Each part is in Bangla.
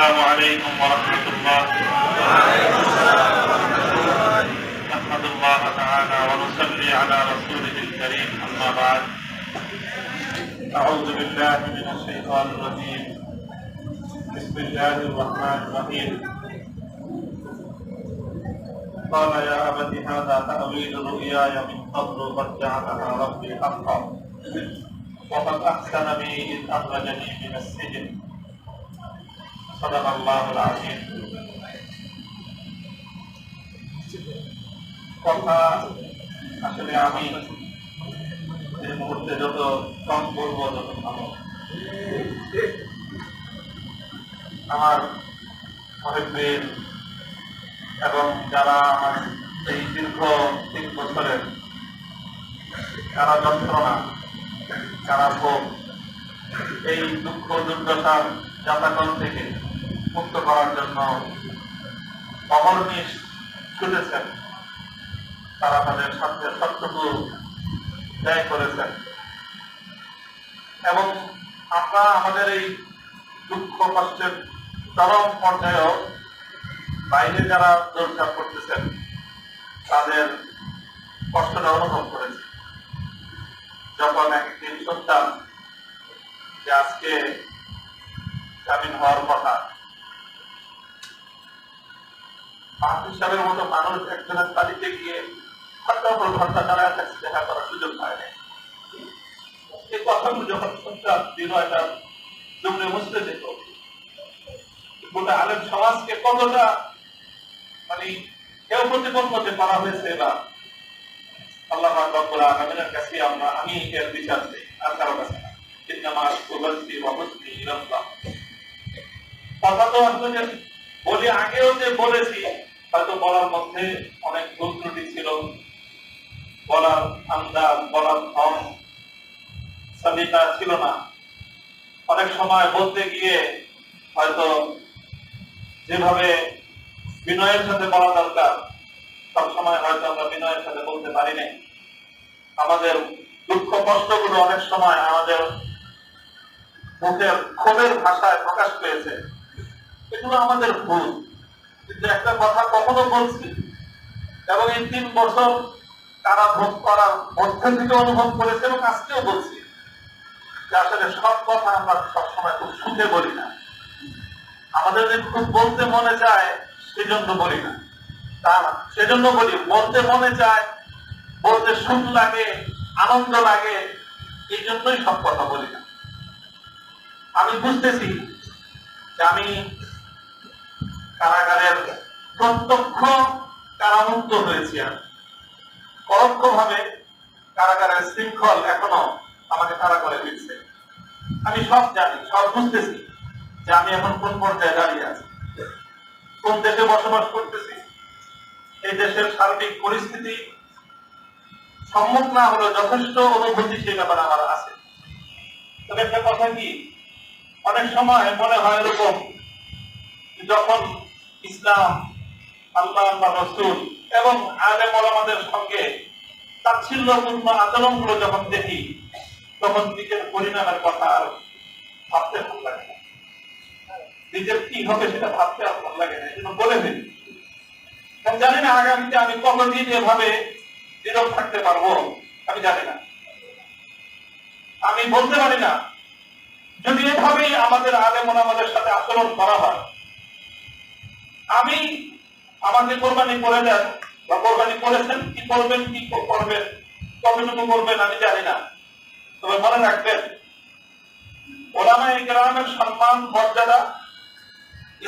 السلام عليكم ورحمة الله. نحمد الله تعالى ونصلي على رسوله الكريم. أما بعد أعوذ بالله من الشيطان الرجيم. بسم الله الرحمن الرحيم. قال يا أبت هذا تأويل رؤياي من قبل قد جعلها ربي حقا. وقد أحسن بي إذ أخرجني من السجن. صدق الله العظيم কথা আসলে আমি এই মুহূর্তে যত কম বলবো তত ভালো আমার মহিবীর এবং যারা আমার এই দীর্ঘ তিন বছরের যারা যন্ত্রণা যারা ভোগ এই দুঃখ দুর্দশার যাতাকল থেকে মুক্ত করার জন্য অহর্নিশ ছুটেছেন। তারা তাদের সাথে সবটুকু ব্যয় করেছেন। এবং আমরা আমাদের এই দুঃখ, কষ্টের চরম পর্যায়েও বাইরে যারা দৌড়ঝাঁপ করতেছেন, তাদের কষ্টটা অনুভব করেছে। যখন একদিন শুনতাম যে আজকে জামিন হওয়ার কথা মাহফিজ সাহেবের মতো মানুষ একজনের তালিতে গিয়ে ঘণ্টার পর ঘণ্টা দেখা করার সুযোগ পায় না এই যখন শুনতাম যেত। গোটা আলেম সমাজকে কতটা মানে কেউ হয়েছে বা আল্লাহ কাছে আমরা আমি এর বিচার চাই, আর কারও কাছে না। ইলাল্লাহ। কথা তো বলি আগেও যে বলেছি হয়তো বলার মধ্যে অনেক ভুল ত্রুটি ছিল। বলার আন্দাজ বলার ধন সলিকা ছিল না। অনেক সময় বলতে গিয়ে হয়তো যেভাবে বিনয়ের সাথে বলা দরকার, সব সময় হয়তো আমরা বিনয়ের সাথে বলতে পারি নাই। আমাদের দুঃখ কষ্টগুলো অনেক সময় আমাদের মুখের ক্ষোভের ভাষায় প্রকাশ পেয়েছে। এগুলো আমাদের ভুল। কিন্তু একটা কথা কখনো বলছি এবং এই তিন বছর তারা ভোগ করার মধ্যে থেকে অনুভব করেছে এবং আজকেও বলছি। যে আসলে সব কথা আমরা সবসময় খুব সুখে বলি না। আমাদের যে খুব বলতে মনে চায়, সেজন্য বলি না। তা না, সেজন্য বলি, বলতে মনে চায়, বলতে সুখ লাগে, আনন্দ লাগে, এই জন্যই সব কথা বলি না। আমি বুঝতেছি যে আমি কারাগারের প্রত্যক্ষ কারামুক্ত হয়েছি আমি। পরোক্ষ ভাবে কারাগারের শৃঙ্খল এখনও আমাকে তারা করে দিচ্ছে। আমি সব জানি, সব বুঝতেছি যে আমি এখন কোন পর্যায়ে দাঁড়িয়ে আছি। কোন দেশে বসবাস করতেছি। এই দেশের সার্বিক পরিস্থিতি সম্মুখ না হলে যথেষ্ট অনুভূতি সেই ব্যাপারে আমার আছে। তবে একটা কথা কি? অনেক সময় মনে হয় এরকম যখন ইসলাম, আল্লাহ রসুল এবং সঙ্গে তাচ্ছিল্যপূর্ণ আচরণগুলো যখন দেখি, তখন নিজের পরিণামের কথা আর ভাবতে ভালো লাগে না। নিজের কি হবে সেটা ভাবতে আর ভালো লাগে না বলে দিন জানি না আগামীতে আমি কতদিন এভাবে নীরব থাকতে পারব, আমি জানি না। আমি বলতে পারি না, যদি এভাবেই আমাদের আলেম আমাদের সাথে আচরণ করা হয় আমি আমাকে কোরবানি করে দেন বা কোরবানি করেছেন, কি করবেন কি করবেন, কতটুকু করবেন আমি জানি না। তবে মনে রাখবেন ওলামা গ্রামের সম্মান, মর্যাদা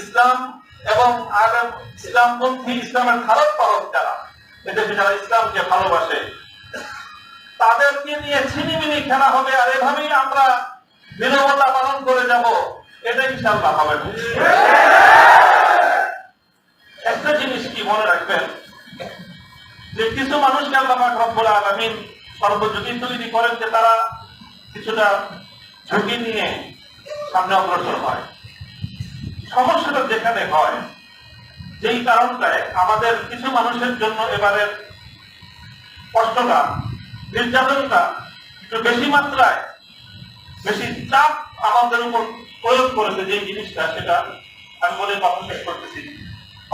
ইসলাম এবং আগাম ইসলামপন্থী ইসলামের খারাপ পালক যারা এদেশে যারা ইসলামকে ভালোবাসে, তাদেরকে নিয়ে ছিনিমিনি খেলা হবে আর এভাবেই আমরা নিরবতা পালন করে যাব, এটা ইনশাল্লাহ হবে একটা জিনিস কি মনে রাখবেন? যে কিছু মানুষকে আল্লাহ রব্বুল আলামিন সর্বযোগী তৈরি করেন যে তারা কিছুটা ঝুঁকি নিয়ে সামনে অগ্রসর হয়। সমস্যাটা যেখানে হয়, যেই কারণটায় আমাদের কিছু মানুষের জন্য এবারের কষ্টটা, নির্যাতনটা একটু বেশি মাত্রায় বেশি চাপ আমাদের উপর প্রয়োগ করেছে যে জিনিসটা, সেটা আমি বলে কথা শেষ করতেছি।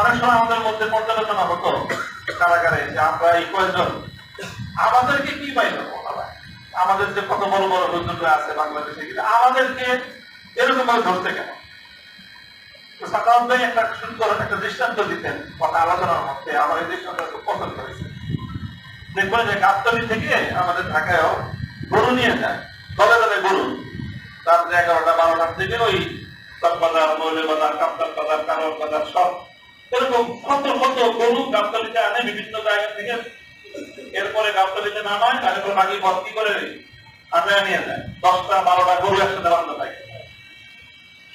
অনেক সময় আমাদের মধ্যে পর্যালোচনা হতো কারাগারে যে আমরা এই কয়েকজন। আমাদেরকে কি পাইল আমাদের যে কত বড় বড় হুজুররা আছে বাংলাদেশে, কিন্তু আমাদেরকে এরকম ভাবে ধরতে কেন? তো ভাই একটা সুন্দর একটা দৃষ্টান্ত দিতেন, কথা আলোচনার মধ্যে আমার এই দৃষ্টান্ত খুব পছন্দ হয়েছে। দেখবেন যে গাবতলি থেকে আমাদের ঢাকায়ও গরু নিয়ে যায়, দলে দলে গরু। রাত্রে এগারোটা, বারোটার থেকে ওই চকবাজার মৌলে বাজার কাপ্তার বাজার কারোর বাজার সব এরকম কত কত গরু গাবতলিতে আনে বিভিন্ন জায়গা থেকে। এরপরে গাবতলিতে নামায় তারপর বাকি ভর্তি করে? আটায় নিয়ে যায়। দশটা, বারোটা গরু একসাথে বান্ধা থাকে।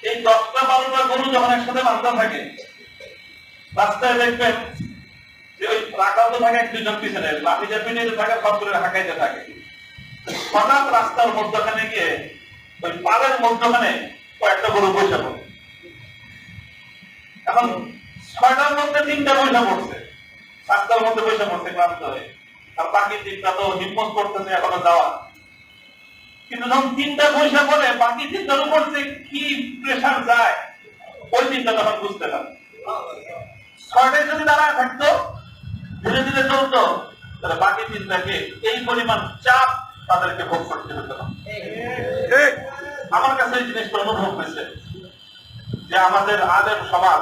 এই দশটা, বারোটা গরু যখন একসাথে বান্ধা থাকে, রাস্তায় দেখবেন যে ওই রাখাতে থাকে দুজন পিছনে লাঠিতে পিঠে থাকে সব করে হাঁকাইতে থাকে। হঠাৎ রাস্তার মধ্যখানে গিয়ে ওই পাড়ের মধ্যখানে কয়েকটা গরু বসে পড়ে। এখন ছয়টার মধ্যে তিনটা পয়সা পড়ছে। রাস্তার মধ্যে পয়সা পড়ছে ক্লান্ত হয়ে। আর বাকি তিনটা তো হিম্মত করতেছে এখনও যাওয়া কিন্তু যখন তিনটা পয়সা পড়ে বাকি তিনটার উপর যে কি প্রেশার যায় ওই তিনটা তখন বুঝতে পারে। ছয়টায় যদি দাঁড়ায় থাকতো ধীরে ধীরে চলতো তাহলে বাকি তিনটাকে এই পরিমাণ চাপ তাদেরকে ভোগ করতে হতো। না আমার কাছে এই জিনিসটা অনুভব হয়েছে যে আমাদের আলেম সমাজ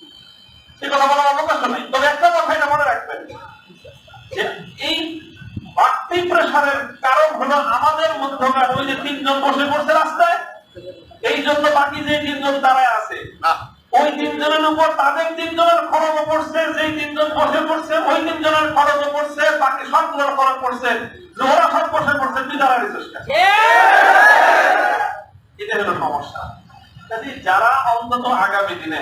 সে কথা বলার অবকাশ নাই। তবে একটা কথা এটা মনে রাখবেন। যে এই বাড়তি প্রেশারের কারণ হলো আমাদের মধ্যকার ওই যে তিনজন বসে পড়ছে রাস্তায় এই জন্য বাকি যে তিনজন দাঁড়ায় আছে ওই তিনজনের উপর তাদের তিনজনের খরচ পড়ছে যেই তিনজন বসে পড়ছে ওই তিনজনের খরচ পড়ছে বাকি সবগুলোর খরচ পড়ছে ওরা সব বসে পড়ছে তুই দাঁড়ালি চেষ্টা? এটা হলো সমস্যা? কাজে যারা অন্তত আগামী দিনে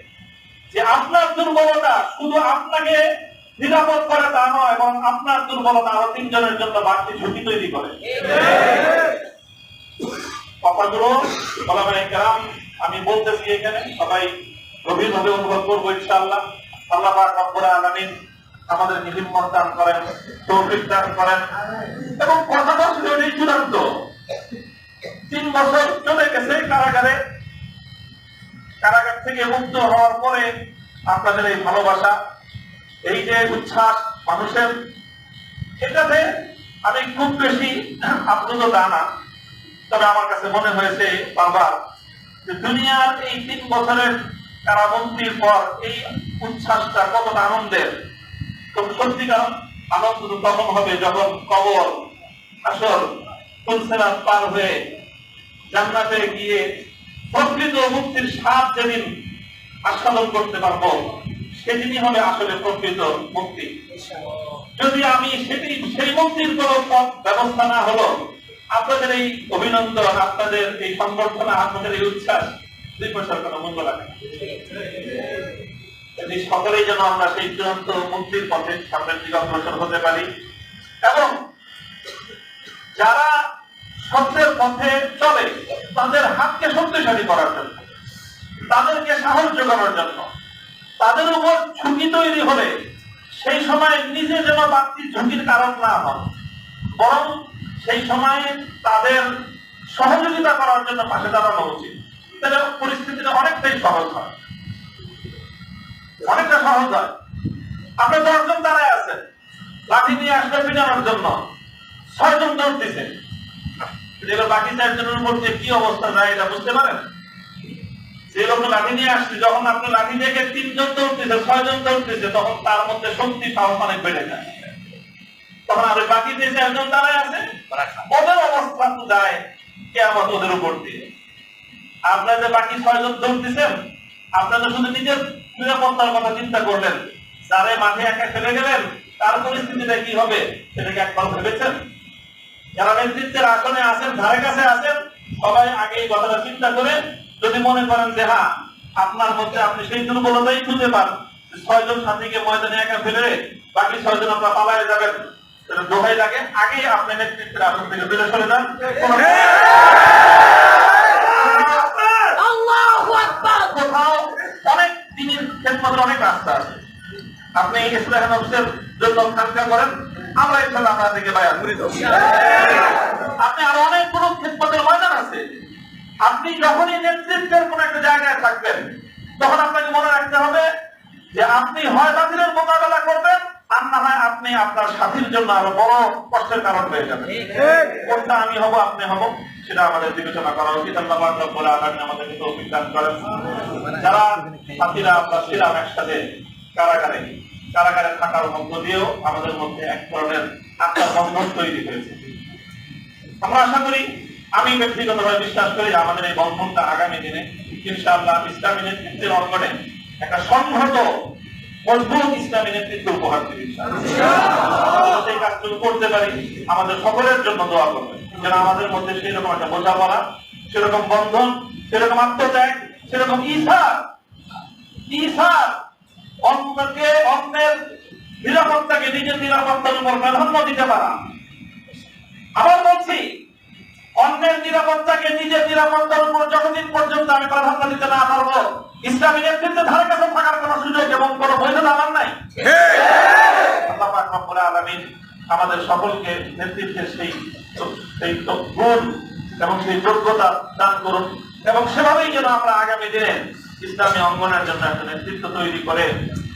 যে আপনার দুর্বলতা শুধু আপনাকে নিরাপদ করে তা নয় এবং আপনার দুর্বলতা আরও তিনজনের জন্য বাড়তি ঝুঁকি তৈরি করে। আমি বলতেছি এখানে, সবাই গভীরভাবে অনুভব করব ইনশাআল্লাহ। আল্লাহ পাক রব্বুল আমাদের দান করেন, তৌফিক দান করেন। এবং কথাটা ছিল চূড়ান্ত। তিন বছর চলে গেছে কারাগারে কারাগার থেকে মুক্ত হওয়ার পরে আপনাদের এই ভালোবাসা, এই যে উচ্ছ্বাস মানুষের, এটাতে আমি খুব বেশি আপ্লুত তা না। তবে আমার কাছে মনে হয়েছে বারবার যে দুনিয়ার এই তিন বছরের কারাবন্দির পর এই উচ্ছ্বাসটা কতটা আনন্দের। তো সত্যিকার আনন্দ তখন হবে যখন কবর তুলসেরাত পার হয়ে জান্নাতে গিয়ে প্রকৃত মুক্তির স্বাদ যেদিন আস্বাদন করতে পারব, সেদিনই হবে আসলে প্রকৃত মুক্তি যদি আমি সেটি সেই মুক্তির কোন ব্যবস্থা না হলো, আপনাদের এই অভিনন্দন, আপনাদের এই সংবর্ধনা, আপনাদের এই উচ্ছ্বাস, দুই পয়সার কোনো মূল্য না। যদি সকলেই যেন আমরা সেই চূড়ান্ত মুক্তির পথে সামনের দিকে অগ্রসর হতে পারি, এবং যারা সত্যের পথে চলে, তাদের হাতকে শক্তিশালী করার জন্য, তাদেরকে সাহস যোগানোর জন্য। তাদের উপর ঝুঁকি তৈরি হলে সেই সময় নিজে যেন বাড়তি ঝুঁকির কারণ না হয় বরং সেই সময়ে তাদের সহযোগিতা করার জন্য পাশে দাঁড়ানো উচিত। তাহলে পরিস্থিতিটা অনেকটাই সহজ হয়। অনেকটা সহজ হয়। আপনি দশজন দাঁড়ায় আছেন। লাঠি নিয়ে আসলে পিটানোর জন্য ছয়জন দৌড় দিছে এবার বাকি চারজনের উপর যে কি অবস্থা যায় এটা বুঝতে পারেন? যে লাঠি নিয়ে আসছে, যখন আপনি লাঠি দেখে তিনজন দৌড়তেছে, ছয়জন দৌড়তেছে, তখন তার মধ্যে শক্তি, সাহস অনেক বেড়ে যায়। তখন আর বাকি যে চারজন দাঁড়ায় আছে, ওদের অবস্থা তো যায় কেমন ওদের উপর দিয়ে। আপনারা যে বাকি ছয়জন দৌড়তেছেন, আপনারা শুধু নিজের নিরাপত্তার কথা চিন্তা করলেন। যারে মাঠে একা ফেলে গেলেন, তার পরিস্থিতিটা কি হবে, সেটাকে একবার ভেবেছেন? যারা নেতৃত্বের আসনে আছেন ধারে কাছে আছেন সবাই আগে এই কথাটা চিন্তা করে যদি মনে করেন যে হ্যাঁ আপনার মধ্যে আপনি সেই দুর্বলতাই খুঁজে পান ছয়জন সাথীকে ময়দানে একা ফেলে বাকি ছয়জন আপনার পালায় যাবেন। দোহাই লাগে আগে আপনি নেতৃত্বের আসন থেকে দূরে সরে যান। কোথাও অনেক দিনের খেদমতের অনেক রাস্তা আছে। আপনি ইসলাম জন্য খানকা করেন আমরা ইনশাল্লাহ আপনাদেরকে বায়াত করে দেবো আপনি আরও অনেক কোন খেদমতের ময়দান আছে। আপনি যখনই নেতৃত্বের কোন একটা জায়গায় থাকবেন তখন আপনাকে মনে রাখতে হবে যে আপনি হয় বাতিলের মোকাবেলা করবেন আর না হয় আপনি আপনার সাথীর জন্য আরও বড় কষ্টের কারণ হয়ে যাবেন। কোনটা আমি হব আপনি হব সেটা আমাদের বিবেচনা করা উচিত। আল্লাহ রব্বুল আলামিন আমাদেরকে তৌফিক দান করেন। যারা সাথীরা আমরা ছিলাম একসাথে কারাগারে কারাগারে থাকার মধ্য দিয়েও আমাদের মধ্যে এক ধরনের আত্মার তৈরি হয়েছে। আমরা আশা করি, আমি ব্যক্তিগতভাবে বিশ্বাস করি আমাদের এই বন্ধনটা আগামী দিনে ইনশাআল্লাহ ইসলামী নেতৃত্বের অঙ্গনে একটা সংহত, মজবুত ইসলামী নেতৃত্ব উপহার দিবে সেই কাজটুকু করতে পারি, আমাদের সকলের জন্য দোয়া করবে যেন আমাদের মধ্যে সেরকম একটা বোঝাপড়া, সেরকম বন্ধন, সেরকম আত্মত্যাগ, সেরকম ইসার ইসার অন্যকে অন্যের নিরাপত্তাকে নিজের নিরাপত্তার উপর প্রাধান্য দিতে পারা। আবার বলছি, অন্যের নিরাপত্তাকে নিজের নিরাপত্তার উপর যতদিন পর্যন্ত আমি প্রাধান্য দিতে না পারব, ইসলামী নেতৃত্বে ধারে কাছে থাকার কোন সুযোগ এবং কোন বৈধতা আমার নাই। আমাদের সকলকে নেতৃত্বের সেই সেই গুণ এবং সেই যোগ্যতা দান করুন এবং সেভাবেই যেন আমরা আগামী দিনে ইসলামী অঙ্গনের জন্য একটা নেতৃত্ব তৈরি করে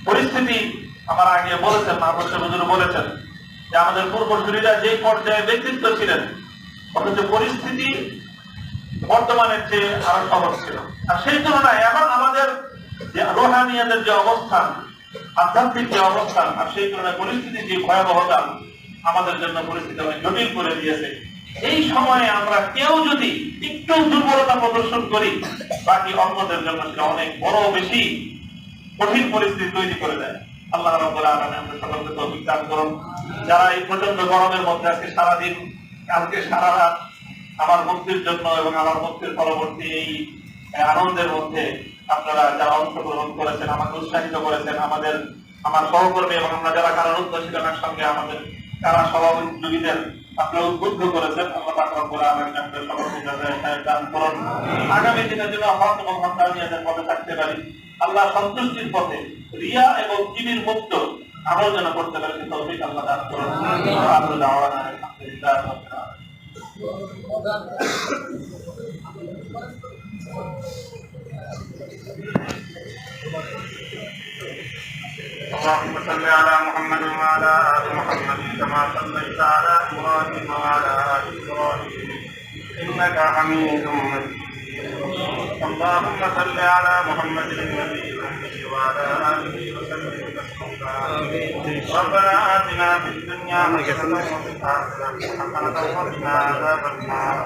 পরিস্থিতি আমার আগে বলেছেন মাহবুব বলেছেন যে আমাদের পূর্বসূরীরা যে পর্যায়ে ব্যক্তিত্ব ছিলেন, অথচ পরিস্থিতি বর্তমানের চেয়ে আরও সহজ ছিল। আর সেই তুলনায় এখন আমাদের যে রোহানিয়াদের যে অবস্থান, আধ্যাত্মিক যে অবস্থান, আর সেই তুলনায় পরিস্থিতি যে ভয়াবহতা আমাদের জন্য পরিস্থিতি অনেক জটিল করে দিয়েছে। এই সময়ে আমরা কেউ যদি একটু দুর্বলতা প্রদর্শন করি, বাকি অন্যদের জন্য সেটা অনেক বড় বেশি কঠিন পরিস্থিতি তৈরি করে দেয়। আল্লাহ রাব্বুল আলামিন আমাদের সকলকে তৌফিক দান করুন। যারা এই প্রচণ্ড গরমের মধ্যে আজকে সারাদিন, কালকে সারা রাত আমার মুক্তির জন্য এবং আমার মুক্তির পরবর্তী এই আনন্দের মধ্যে আপনারা যারা অংশগ্রহণ করেছেন, আমাকে উৎসাহিত করেছেন, আমাদের, আমার সহকর্মী এবং আমরা যারা কারারুদ্ধ ছিলেন সঙ্গে আমাদের কারা সহযোগীদের আপনারা উদ্বুদ্ধ করেছেন, আল্লাহ পাক রব্বুল আলামিন আপনাদের সকলকে দান করুন। আগামী দিনের জন্য হক এবং হকানিয়াতের পথে থাকতে পারি আল্লাহ সন্তুষ্টির পথে রিয়া এবং কিবির মুক্ত আমল যেন করতে পারি সে তৌফিক আল্লাহ দান করুন আল্লাহ দাওয়ানা আলহামদুলিল্লাহ রাব্বিল আলামিন اللهم صل على محمد وعلى ال محمد كما صليت على ابراهيم وعلى ال ابراهيم انك حميد مجيد اللهم صل على محمد النبي وعلى آله وسلم ربنا آتنا في الدنيا حسنة وفي الآخرة حسنة وقنا عذاب النار.